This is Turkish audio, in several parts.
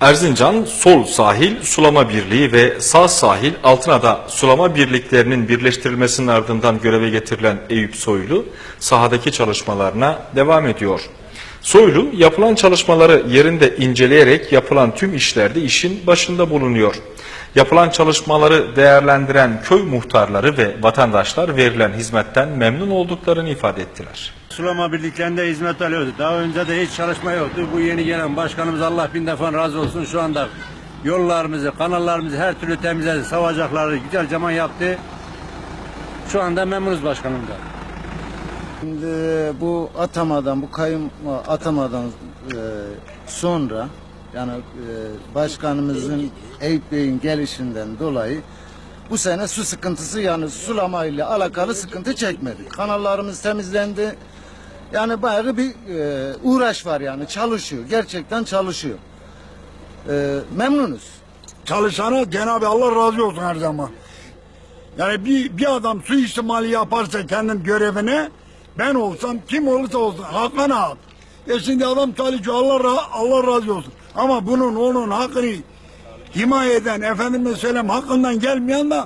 Erzincan Sol Sahil Sulama Birliği ve Sağ Sahil Altınada Sulama Birliklerinin birleştirilmesinin ardından göreve getirilen Eyüp Soylu sahadaki çalışmalarına devam ediyor. Soylu yapılan çalışmaları yerinde inceleyerek yapılan tüm işlerde işin başında bulunuyor. Yapılan çalışmaları değerlendiren köy muhtarları ve vatandaşlar verilen hizmetten memnun olduklarını ifade ettiler. Sulama birliklerinde hizmet alıyordu. Daha önce de hiç çalışma yoktu. Bu yeni gelen başkanımız Allah bin defa razı olsun şu anda yollarımızı, kanallarımızı her türlü temizledi. Savacakları güzel zaman yaptı. Şu anda memnunuz başkanımdan. Şimdi bu atamadan, bu kayım atamadan e, sonra yani e, başkanımızın Eyüp Bey'in gelişinden dolayı bu sene su sıkıntısı yani sulama ile alakalı sıkıntı çekmedik. Kanallarımız temizlendi. Yani bayağı bir e, uğraş var yani çalışıyor. Gerçekten çalışıyor. E, memnunuz. çalışana Cenab-ı Allah razı olsun her zaman. Yani bir, bir adam su ihtimali yaparsa kendim görevine ben olsam kim olursa olsun hakkına hak. E şimdi adam çalışıyor Allah, Allah razı olsun. Ama bunun onun hakkını himaye eden efendime söyleyeyim hakkından gelmeyen de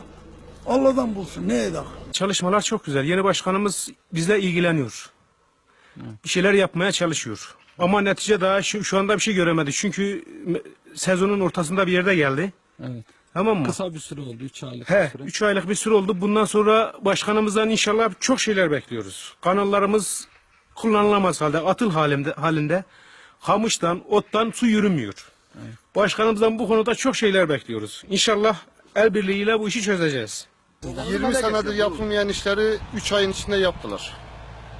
Allah'tan bulsun ne eder. Çalışmalar çok güzel. Yeni başkanımız bizle ilgileniyor. Bir şeyler yapmaya çalışıyor. Ama netice daha şu, şu anda bir şey göremedi. Çünkü sezonun ortasında bir yerde geldi. Evet. Tamam mı? Kısa bir süre oldu. 3 aylık bir He, süre. 3 aylık bir süre oldu. Bundan sonra başkanımızdan inşallah çok şeyler bekliyoruz. Kanallarımız kullanılamaz halde, atıl halinde, halinde. Kamıştan, ottan su yürümüyor. Başkanımızdan bu konuda çok şeyler bekliyoruz. İnşallah el birliğiyle bu işi çözeceğiz. 20 senedir yapılmayan işleri 3 ayın içinde yaptılar.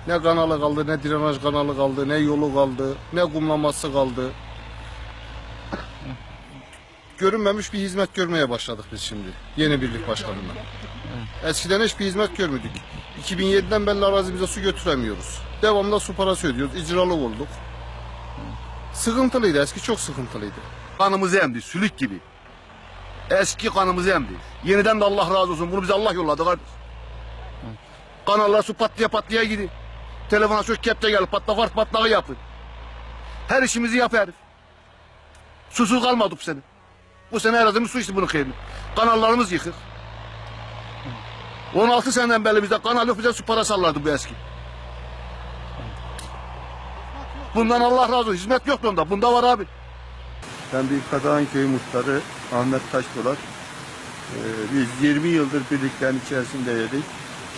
Ne kanalı kaldı, ne drenaj kanalı kaldı, ne yolu kaldı, ne kumlaması kaldı. Görünmemiş bir hizmet görmeye başladık biz şimdi. Yeni birlik başkanından. Eskiden hiçbir hizmet görmedik. 2007'den beri arazimize su götüremiyoruz. Devamlı su parası ödüyoruz. İcralık olduk. Sıkıntılıydı. Eski çok sıkıntılıydı. kanımızı emdi, sülük gibi. Eski kanımızı emdi. Yeniden de Allah razı olsun. Bunu bize Allah yolladı kardeş. Kanallar su patlaya patlaya gidiyor. Telefona sök kepte gel, patlak var patlağı yapın. Her işimizi yap herif. Susuz kalmadık bu sene. Bu sene her adımız su içti bunun kıyını. Kanallarımız yıkık. 16 seneden beri bizde kanal yok bize su para sallardı bu eski. Bundan Allah razı olsun. Hizmet yoktu onda. Bunda var abi. Ben Büyük Kadahan Köyü Muhtarı Ahmet Taşpolat. Ee, biz 20 yıldır birliklerin içerisindeydik.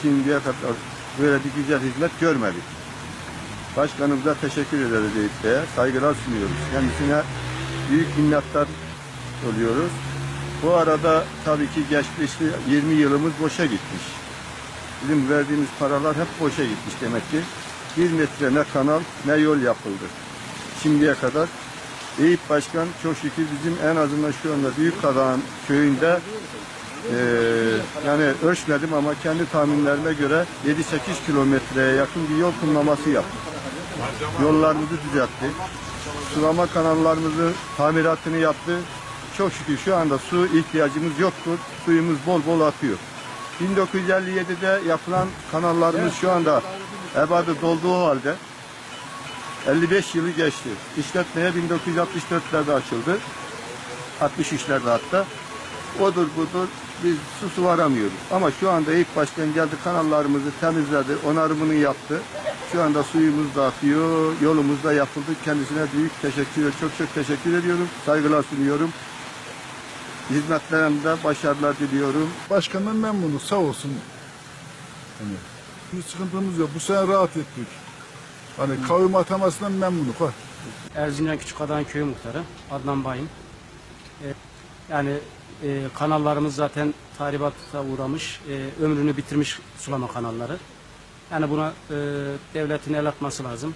Şimdiye kadar böyle bir güzel hizmet görmedik. Başkanımıza teşekkür ederiz Eyüp Bey'e. Saygılar sunuyoruz. Kendisine büyük minnettar oluyoruz. Bu arada tabii ki geçmişte 20 yılımız boşa gitmiş. Bizim verdiğimiz paralar hep boşa gitmiş demek ki. Bir metre ne kanal ne yol yapıldı. Şimdiye kadar Eyüp Başkan çok şükür bizim en azından şu anda Büyük Kadağan köyünde eee, yani ölçmedim ama kendi tahminlerime göre 7-8 kilometreye yakın bir yol kumlaması yaptı. Yollarımızı düzeltti. Sulama kanallarımızı tamiratını yaptı. Çok şükür şu anda su ihtiyacımız yoktur. Suyumuz bol bol akıyor. 1957'de yapılan kanallarımız şu anda ebadı dolduğu halde 55 yılı geçti. İşletmeye 1964'lerde açıldı. 63'lerde hatta. Odur budur biz su su varamıyoruz. Ama şu anda ilk başkan geldi kanallarımızı temizledi, onarımını yaptı. Şu anda suyumuz da akıyor, yolumuz da yapıldı. Kendisine büyük teşekkür, çok çok teşekkür ediyorum. Saygılar sunuyorum. Hizmetlerinde başarılar diliyorum. Başkandan memnunuz sağ olsun. Hani, bir sıkıntımız yok. Bu sene rahat ettik. Hani kavim atamasından memnunum. Ha. Erzincan Küçükadağan Köyü Muhtarı Adnan Bayım. Ee, yani e, kanallarımız zaten tahribata uğramış, e, ömrünü bitirmiş sulama kanalları. Yani buna e, devletin el atması lazım.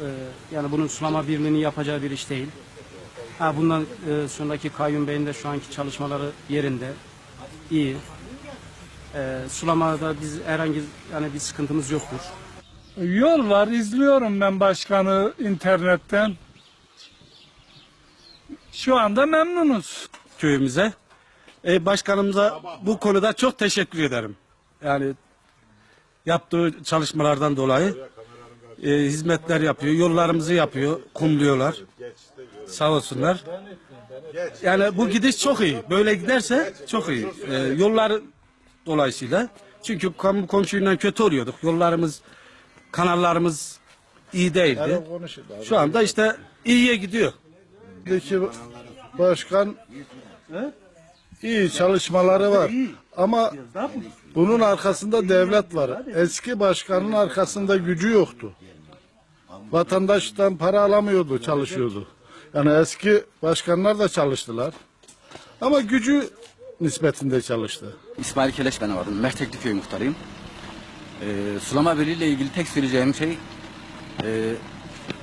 E, yani bunun sulama birliğinin yapacağı bir iş değil. Ha, bundan e, sonraki kayyum beyin de şu anki çalışmaları yerinde, iyi. E, sulamada biz herhangi yani bir sıkıntımız yoktur. Yol var izliyorum ben başkanı internetten. Şu anda memnunuz. Köyümüze. E, başkanımıza bu konuda çok teşekkür ederim. Yani yaptığı çalışmalardan dolayı e, hizmetler yapıyor, yollarımızı yapıyor, kumluyorlar. Sağ olsunlar. Yani bu gidiş çok iyi. Böyle giderse çok iyi. Ee, yollar dolayısıyla. Çünkü kom- komşuyla kötü oluyorduk. Yollarımız, kanallarımız iyi değildi. Şu anda işte iyiye gidiyor. Buradaki başkan iyi çalışmaları var. Ama bunun arkasında devlet var. Eski başkanın arkasında gücü yoktu. Vatandaştan para alamıyordu, çalışıyordu. Yani eski başkanlar da çalıştılar. Ama gücü nispetinde çalıştı. İsmail Keleş ben vardım. Mertekli köy muhtarıyım. Ee, sulama Birliği ile ilgili tek söyleyeceğim şey e,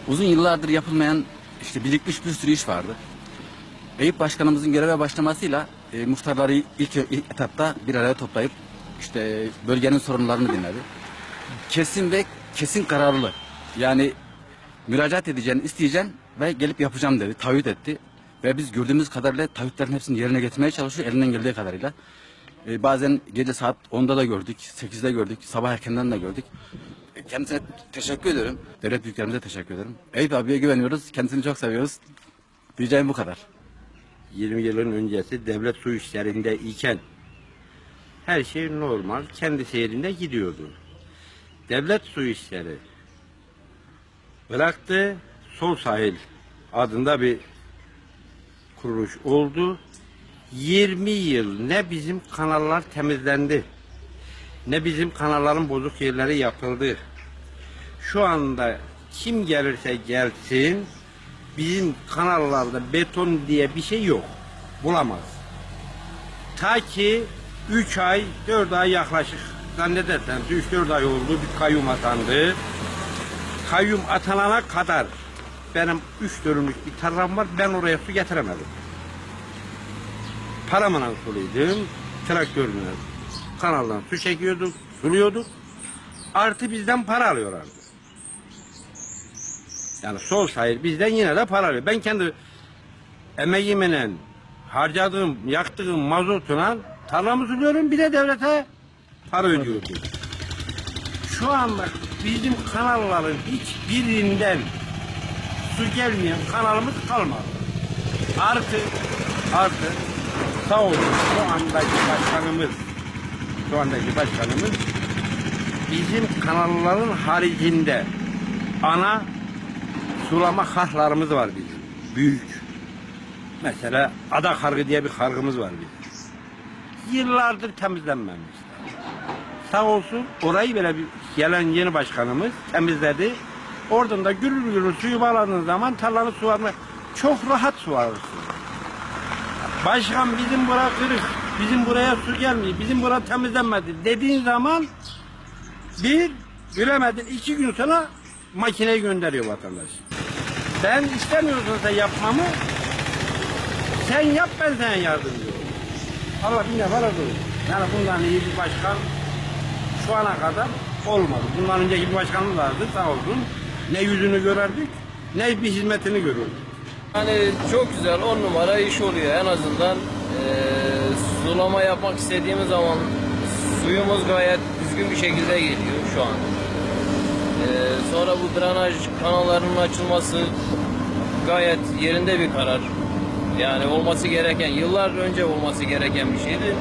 uzun yıllardır yapılmayan işte birikmiş bir sürü iş vardı. Eyüp Başkanımızın göreve başlamasıyla e, muhtarları ilk, ilk etapta bir araya toplayıp işte bölgenin sorunlarını dinledi. Kesin ve kesin kararlı. Yani müracaat edeceğini isteyeceğim ve gelip yapacağım dedi. Taahhüt etti. Ve biz gördüğümüz kadarıyla taahhütlerin hepsini yerine getirmeye çalışıyor elinden geldiği kadarıyla. Ee, bazen gece saat 10'da da gördük, 8'de gördük, sabah erkenden de gördük. E, Kendisine teşekkür ederim. Devlet büyüklerimize teşekkür ederim. Eyüp abiye güveniyoruz. Kendisini çok seviyoruz. Diyeceğim bu kadar. 20 yılın öncesi devlet su işlerinde iken her şey normal kendi seyrinde gidiyordu. Devlet su işleri bıraktı Sol Sahil adında bir kuruluş oldu. 20 yıl ne bizim kanallar temizlendi ne bizim kanalların bozuk yerleri yapıldı. Şu anda kim gelirse gelsin bizim kanallarda beton diye bir şey yok. Bulamaz. Ta ki 3 ay, 4 ay yaklaşık zannedersem 3-4 ay oldu bir kayyum atandı. Kayyum atanana kadar benim 3 dönümlük bir tarlam var ben oraya su getiremedim. Paramla suluydum, traktörle kanaldan su çekiyorduk, suluyorduk. Artı bizden para alıyorlardı. Yani sol sahil bizden yine de para alıyor. Ben kendi emeğimle harcadığım, yaktığım mazotuna tarlamı suluyorum bir de devlete para ödüyorum. Şu anda bizim kanalların hiçbirinden su gelmeyen kanalımız kalmadı. Artı, artı sağ olsun şu andaki başkanımız, şu andaki başkanımız bizim kanalların haricinde ana sulama harflarımız var bizim. Büyük. Mesela ada kargı diye bir kargımız var bizim. Yıllardır temizlenmemiş. Sağ olsun orayı böyle bir gelen yeni başkanımız temizledi. Oradan da gürül gürül suyu bağladığın zaman tarlanı suvarına çok rahat suvarsın. Başkan bizim bura kırık, bizim buraya su gelmiyor, bizim bura temizlenmedi dediğin zaman bir bilemedin iki gün sonra makineyi gönderiyor vatandaş. Sen istemiyorsun sen yapmamı. Sen yap ben sana yardımcı olayım. Allah bin defa razı. Yani bundan iyi bir başkan şu ana kadar olmadı. Bundan önceki bir başkanımız vardı sağ olsun. Ne yüzünü görerdik ne bir hizmetini görürdük. Yani çok güzel on numara iş oluyor en azından eee, sulama yapmak istediğimiz zaman suyumuz gayet düzgün bir şekilde geliyor şu an. Eee, sonra bu drenaj kanallarının açılması gayet yerinde bir karar. Yani olması gereken, yıllar önce olması gereken bir şeydi.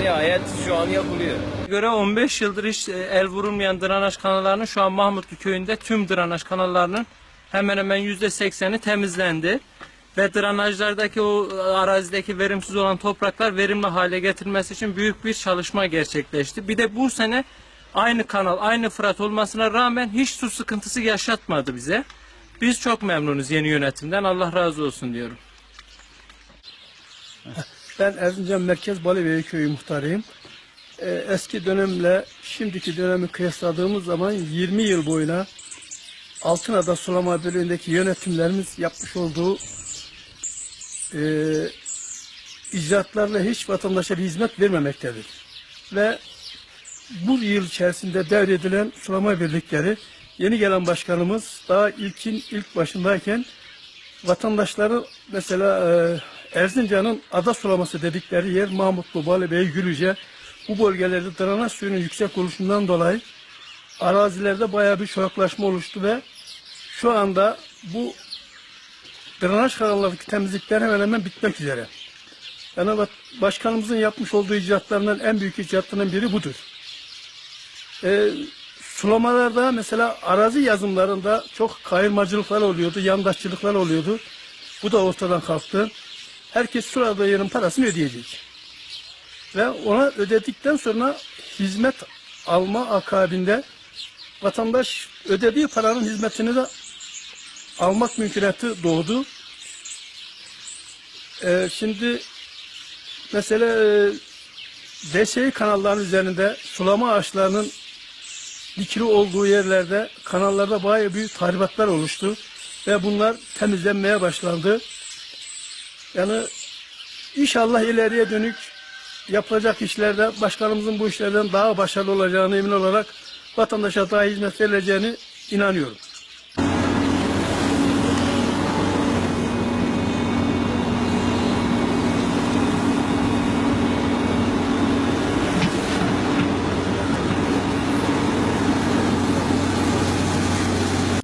Nihayet şu an yapılıyor. göre 15 yıldır hiç e, el vurulmayan drenaj kanallarının şu an Mahmutlu köyünde tüm drenaj kanallarının hemen hemen %80'i temizlendi. Ve drenajlardaki o e, arazideki verimsiz olan topraklar verimli hale getirilmesi için büyük bir çalışma gerçekleşti. Bir de bu sene aynı kanal, aynı Fırat olmasına rağmen hiç su sıkıntısı yaşatmadı bize. Biz çok memnunuz yeni yönetimden. Allah razı olsun diyorum. Ben Erzincan Merkez Balibey Köyü muhtarıyım. Ee, eski dönemle şimdiki dönemi kıyasladığımız zaman 20 yıl boyuna Altınada Sulama Bölüğü'ndeki yönetimlerimiz yapmış olduğu e, icraatlarla hiç vatandaşa bir hizmet vermemektedir. Ve bu yıl içerisinde devredilen sulama birlikleri yeni gelen başkanımız daha ilkin ilk başındayken vatandaşları mesela e, Erzincan'ın ada sulaması dedikleri yer Mahmutlu, Balebey, Gülüce bu bölgelerde drenaj suyunun yüksek oluşundan dolayı arazilerde bayağı bir çoraklaşma oluştu ve şu anda bu drenaj kanallarındaki temizlikler hemen hemen bitmek üzere. Yani başkanımızın yapmış olduğu icraatlarından en büyük icraatlarından biri budur. Ee, sulamalarda mesela arazi yazımlarında çok kayırmacılıklar oluyordu, yandaşçılıklar oluyordu. Bu da ortadan kalktı. Herkes suladığı yerin parasını ödeyecek. Ve ona ödedikten sonra hizmet alma akabinde vatandaş ödediği paranın hizmetini de almak mümkünatı doğdu. Ee, şimdi mesela e, DSİ kanalların üzerinde sulama ağaçlarının dikili olduğu yerlerde kanallarda bayağı büyük tahribatlar oluştu ve bunlar temizlenmeye başlandı. Yani inşallah ileriye dönük yapılacak işlerde başkanımızın bu işlerden daha başarılı olacağını emin olarak vatandaşa daha hizmet verileceğini inanıyorum.